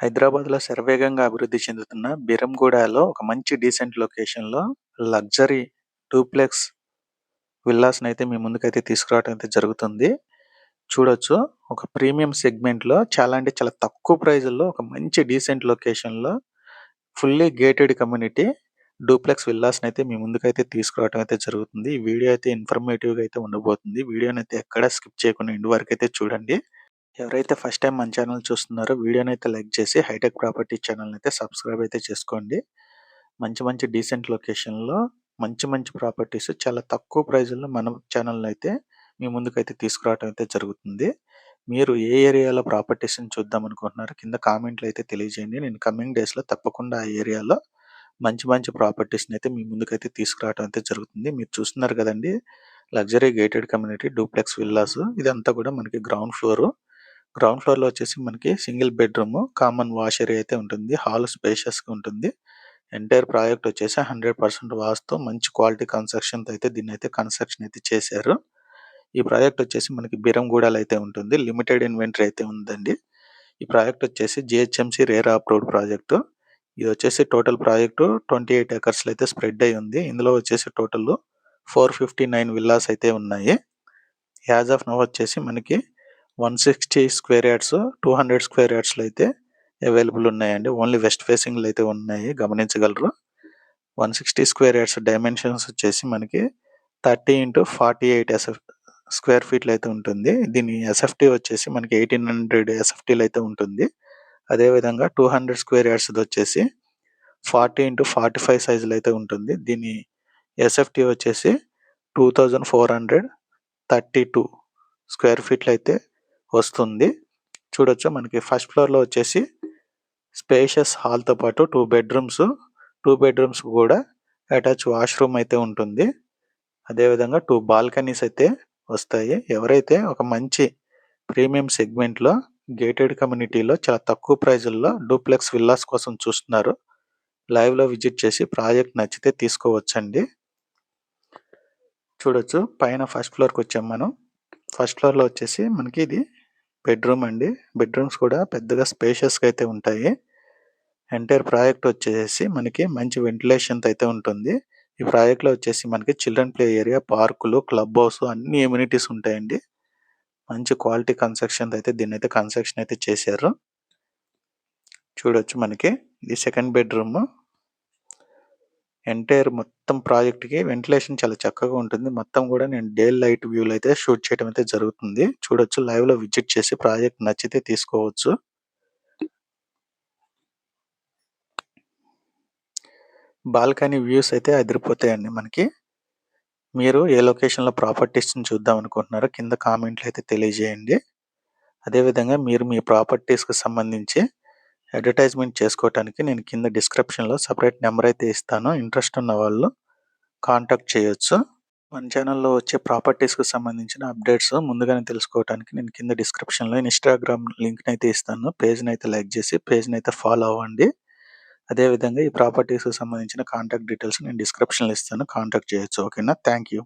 హైదరాబాద్‌లో శరవేగంగా అభివృద్ధి చెందుతున్న బీరంగూడలో ఒక మంచి డీసెంట్ లొకేషన్‌లో లగ్జరీ డూప్లెక్స్ అయితే మీ ముందుకైతే తీసుకురావడం అయితే జరుగుతుంది. చూడొచ్చు ఒక ప్రీమియం సెగ్మెంట్‌లో చాలా అంటే చాలా తక్కువ ప్రైజ్‌లో ఒక మంచి డీసెంట్ లొకేషన్‌లో ఫుల్లీ గేటెడ్ కమ్యూనిటీ డూప్లెక్స్ విల్లాస్‌నైతే మీ ముందుకైతే తీసుకురావడం అయితే జరుగుతుంది. ఈ వీడియో అయితే ఇన్ఫర్మేటివ్‌గా అయితే ఉండబోతుంది. వీడియోనైతే ఎక్కడ స్కిప్ చేయకుండా ఇంటి వరకు అయితే చూడండి. ఎవరైతే ఫస్ట్ టైం మన ఛానల్ చూస్తున్నారో వీడియోని అయితే లైక్ చేసి హైటెక్ ప్రాపర్టీ ఛానల్ అయితే సబ్స్క్రైబ్ అయితే చేసుకోండి. మంచి మంచి డీసెంట్ లొకేషన్లో మంచి మంచి ప్రాపర్టీస్ చాలా తక్కువ ప్రైజ్లో మన ఛానల్ అయితే మీ ముందుకైతే తీసుకురావడం అయితే జరుగుతుంది. మీరు ఏ ఏరియాలో ప్రాపర్టీస్ని చూద్దాం అనుకుంటున్నారు కింద కామెంట్లు అయితే తెలియజేయండి. నేను కమింగ్ డేస్లో తప్పకుండా ఆ ఏరియాలో మంచి మంచి ప్రాపర్టీస్ని అయితే మీ ముందుకైతే తీసుకురావడం అయితే జరుగుతుంది. మీరు చూస్తున్నారు కదండి luxury gated community duplex villas ఇదంతా కూడా మనకి గ్రౌండ్ ఫ్లోరు. గ్రౌండ్ ఫ్లోర్‌లో వచ్చేసి మనకి single bedroom, common wash area అయితే ఉంటుంది. హాల్ స్పేషియస్‌గా ఉంటుంది. ఎంటైర్ ప్రాజెక్ట్ వచ్చేసి 100% వాస్తు మంచి క్వాలిటీ కన్స్ట్రక్షన్ అయితే దీన్నైతే కన్‌స్ట్రక్షన్ అయితే చేశారు. ఈ ప్రాజెక్ట్ వచ్చేసి మనకి బీరంగూడలో అయితే ఉంటుంది. లిమిటెడ్ ఇన్వెంటరీ అయితే ఉందండి. ఈ ప్రాజెక్ట్ వచ్చేసి జిహెచ్ఎంసీ రేర్ అప్రూవ్డ్ ప్రాజెక్టు. ఇది వచ్చేసి టోటల్ ప్రాజెక్టు 28 ఎకర్స్‌లో అయితే స్ప్రెడ్ అయ్యి ఉంది. ఇందులో వచ్చేసి టోటల్ 459 విల్లాస్ అయితే ఉన్నాయి. యాజ్ ఆఫ్ నో వచ్చేసి మనకి one sixty square yards two hundred square యార్డ్స్లో అయితే అవైలబుల్ ఉన్నాయండి. ఓన్లీ వెస్ట్ ఫేసింగ్లు అయితే ఉన్నాయి గమనించగలరు. One sixty square yards dimensions వచ్చేసి మనకి thirty into forty eight SF square ఫీట్లు అయితే ఉంటుంది. దీని ఎస్ఎఫ్టీ వచ్చేసి మనకి ఎయిటీన్ హండ్రెడ్ ఎస్ఎఫ్టీలు అయితే ఉంటుంది. అదేవిధంగా టూ హండ్రెడ్ స్క్వేర్ యార్డ్స్ది వచ్చేసి ఫార్టీ ఇంటూ ఫార్టీ ఫైవ్ సైజులు అయితే ఉంటుంది. దీని ఎస్ఎఫ్టీ వచ్చేసి two thousand four hundred thirty two square ఫీట్లు అయితే వస్తుంది. చూడొచ్చు మనకి ఫస్ట్ ఫ్లోర్లో వచ్చేసి స్పేషియస్ హాల్తో పాటు టూ బెడ్రూమ్స్ టూ బెడ్రూమ్స్ కూడా అటాచ్ వాష్రూమ్ అయితే ఉంటుంది. అదేవిధంగా టూ బాల్కనీస్ అయితే వస్తాయి. ఎవరైతే ఒక మంచి ప్రీమియం సెగ్మెంట్లో గేటెడ్ కమ్యూనిటీలో చాలా తక్కువ ప్రైజుల్లో డూప్లెక్స్ విల్లాస్ కోసం చూస్తున్నారు లైవ్లో విజిట్ చేసి ప్రాజెక్ట్ నచ్చితే తీసుకోవచ్చండి. చూడొచ్చు పైన ఫస్ట్ ఫ్లోర్కి వచ్చాం మనం. ఫస్ట్ ఫ్లోర్లో వచ్చేసి మనకి ఇది బెడ్రూమ్ అండి. బెడ్రూమ్స్ కూడా పెద్దగా స్పేషియస్గా అయితే ఉంటాయి. ఎంటైర్ ప్రాజెక్ట్ వచ్చేసి మనకి మంచి వెంటిలేషన్ అయితే ఉంటుంది. ఈ ప్రాజెక్ట్లో వచ్చేసి మనకి చిల్డ్రన్ ప్లే ఏరియా పార్కులు క్లబ్ హౌస్ అన్ని ఎమ్యూనిటీస్ ఉంటాయండి. మంచి క్వాలిటీ కన్స్ట్రక్షన్ అయితే దీన్ని అయితే కన్స్ట్రక్షన్ అయితే చేశారు. చూడొచ్చు మనకి. ఇది సెకండ్ బెడ్రూమ్ ఎంటైర్ మొత్తం ప్రాజెక్ట్‌కి వెంటిలేషన్ చాలా చక్కగా ఉంటుంది. మొత్తం కూడా నేను డే లైట్ వ్యూలో అయితే షూట్ చేయడం అయితే జరుగుతుంది. చూడొచ్చు లైవ్‌లో విజిట్ చేసి ప్రాజెక్ట్ నచ్చితే తీసుకోవచ్చు. బాల్కనీ వ్యూస్ అయితే అదిరిపోతాయండి మనకి. మీరు ఏ లొకేషన్‌లో ప్రాపర్టీస్‌ని చూద్దాం అనుకుంటున్నారో కింద కామెంట్లు అయితే తెలియజేయండి. అదేవిధంగా మీరు మీ ప్రాపర్టీస్‌కి సంబంధించి అడ్వర్టైజ్మెంట్ చేసుకోవటానికి నేను కింద డిస్క్రిప్షన్లో సపరేట్ నెంబర్ అయితే ఇస్తాను. ఇంట్రెస్ట్ ఉన్న వాళ్ళు కాంటాక్ట్ చేయొచ్చు. మన ఛానల్లో వచ్చే ప్రాపర్టీస్కి సంబంధించిన అప్డేట్స్ ముందుగానే తెలుసుకోవడానికి నేను కింద డిస్క్రిప్షన్లో ఇన్స్టాగ్రామ్ లింక్ని అయితే ఇస్తాను. పేజ్ని అయితే లైక్ చేసి పేజ్ని అయితే ఫాలో అవ్వండి. అదేవిధంగా ఈ ప్రాపర్టీస్కి సంబంధించిన కాంటాక్ట్ డీటెయిల్స్ నేను డిస్క్రిప్షన్లో ఇస్తాను. కాంటాక్ట్ చేయొచ్చు. ఓకేనా? Thank you